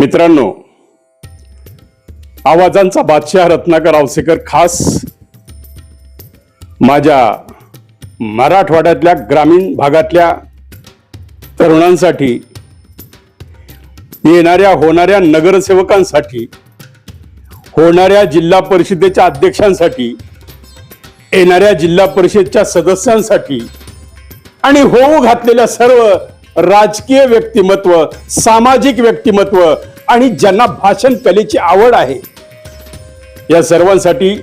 मित्रांनो आवाजांचा बादशाह रत्नाकर आवसेकर खास माझ्या मराठवाड्यातल्या ग्रामीण भागातल्या तरुणांसाठी येणाऱ्या होणाऱ्या नगरसेवकांसाठी होणाऱ्या जिल्हा परिषदेच्या अध्यक्षांसाठी येणाऱ्या जिल्हा परिषदच्या सदस्यांसाठी आणि होऊ घातलेल्या सर्व राजकीय व्यक्तिमत्व सामाजिक व्यक्तिमत्व आणि ज्यांना भाषण कलेची आवड आहे. या सर्वांसाठी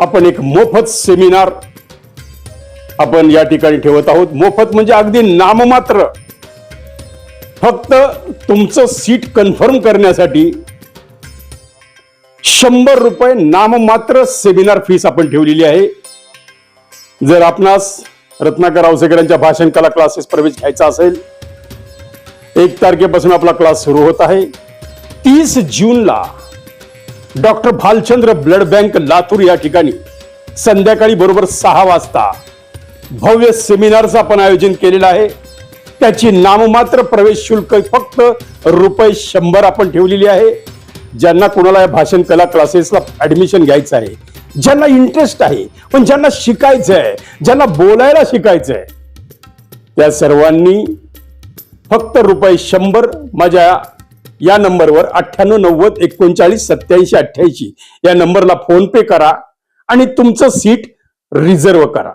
आपण एक मोफत सेमिनार आपण या ठिकाणी ठेवत आहोत. मोफत म्हणजे अगदी नाममात्र. फक्त तुमचं सीट कन्फर्म करण्यासाठी शंभर रुपये नाममात्र सेमिनार फीस आपण ठेवलेली आहे. जर आपणास रत्नाकर आवसेकरांच्या भाषण कला क्लासेस प्रवेश घ्यायचा असेल एक तारखेपासून आपला क्लास सुरू होत आहे. तीस जूनला doctor Bhalchandra blood bank Latur या ठिकाणी संध्याकाळी बरोबर सहा वाजता भव्य सेमिनारचं आपण आयोजन केलेलं आहे. त्याची नाममात्र प्रवेश शुल्क फक्त रुपये शंभर आपण ठेवलेली आहे. ज्यांना कोणाला या भाषण कला क्लासेसला ऍडमिशन घ्यायचं आहे ज्यांना इंटरेस्ट आहे पण ज्यांना शिकायचं आहे ज्यांना बोलायला शिकायचं आहे त्या सर्वांनी फक्त रुपये शंभर माझ्या या नंबरवर अठ्ठ्याण्णव नव्वद एकोणचाळीस सत्याऐंशी अठ्ठ्याऐंशी या नंबरला फोन पे करा आणि तुमचं सीट रिझर्व करा.